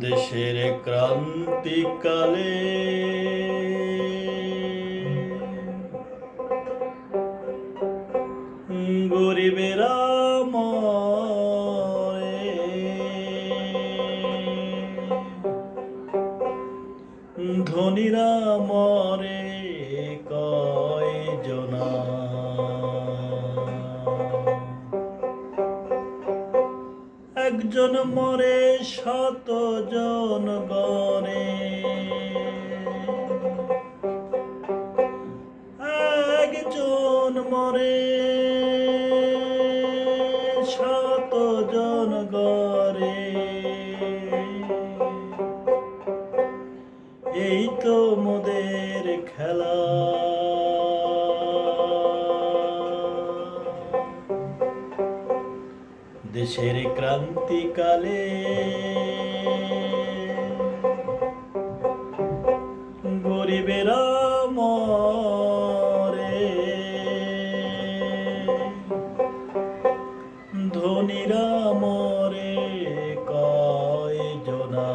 দেশের ক্রান্তিকালে। গরিবেরা ধনীরা মরে কয় একজন মরে শত জন গরে একজন মরে দেশের ক্রান্তিকালে। গরিবেরা মরে ধনীরা মরে কয় জনা।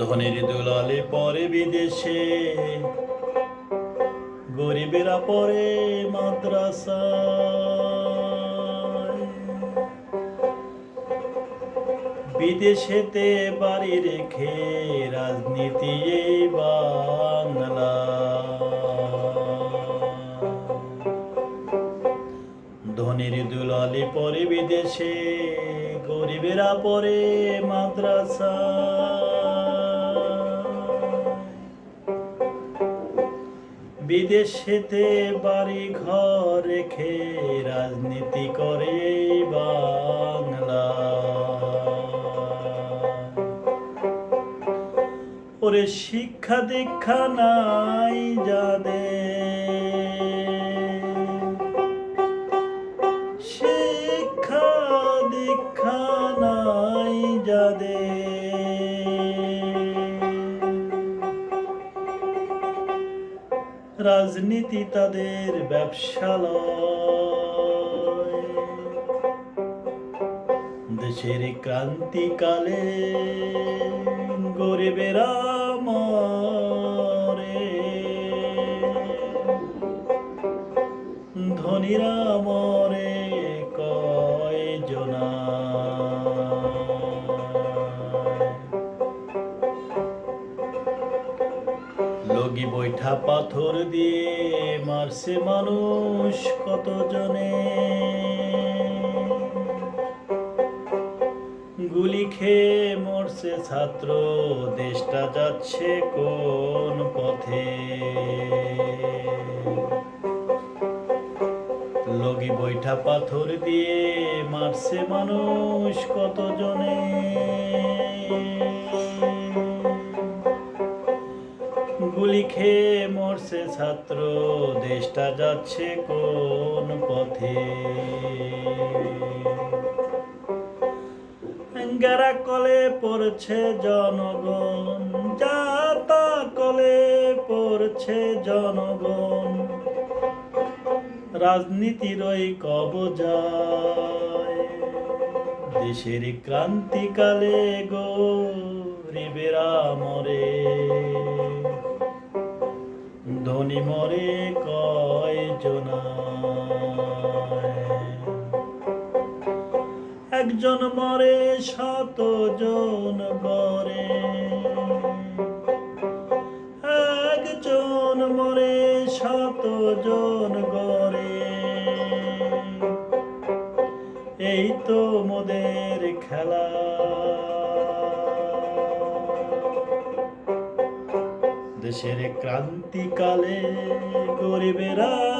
ধনীর দুলালে পরে বিদেশে গরিবেরা পরে মাদ্রাসা বিদেশেতে বাড়ি রেখে রাজনীতি বাংলা। ধনীর দুলালি পরে বিদেশে, গরিবেরা পরে মাদ্রাসা বিদেশেতে বাড়ি ঘর রেখে রাজনীতি করে বাংলা। ওরে শিক্ষা দীক্ষা নাই যাদের রাজনীতি তাদের ব্যবসালয়। দেশের ক্রান্তিকালে গরিবেরা মরে। ধনীরা মরে। লগি বৈঠা পাথর দিয়ে মারছে মানুষ কত জনে গুলি খেয়ে মরছে ছাত্র, দেশটা যাচ্ছে কোন পথে? লগি বৈঠা পাথর দিয়ে মারছে মানুষ কত জনে গুলি খেয়ে মরছে ছাত্র। দেশটা যাচ্ছে কোন পথে? গারা কলে পড়ছে জনগণ, যাতা কলে পড়ছে জনগণ। রাজনীতির ওই কবজায়, দেশের ক্রান্তিকালে গরিবেরা একজন মরে শত জন গরে একজন মরে শত জন গরে এই তো মোদের খেলা। দেশের ক্রান্তিকালে গরিবেরা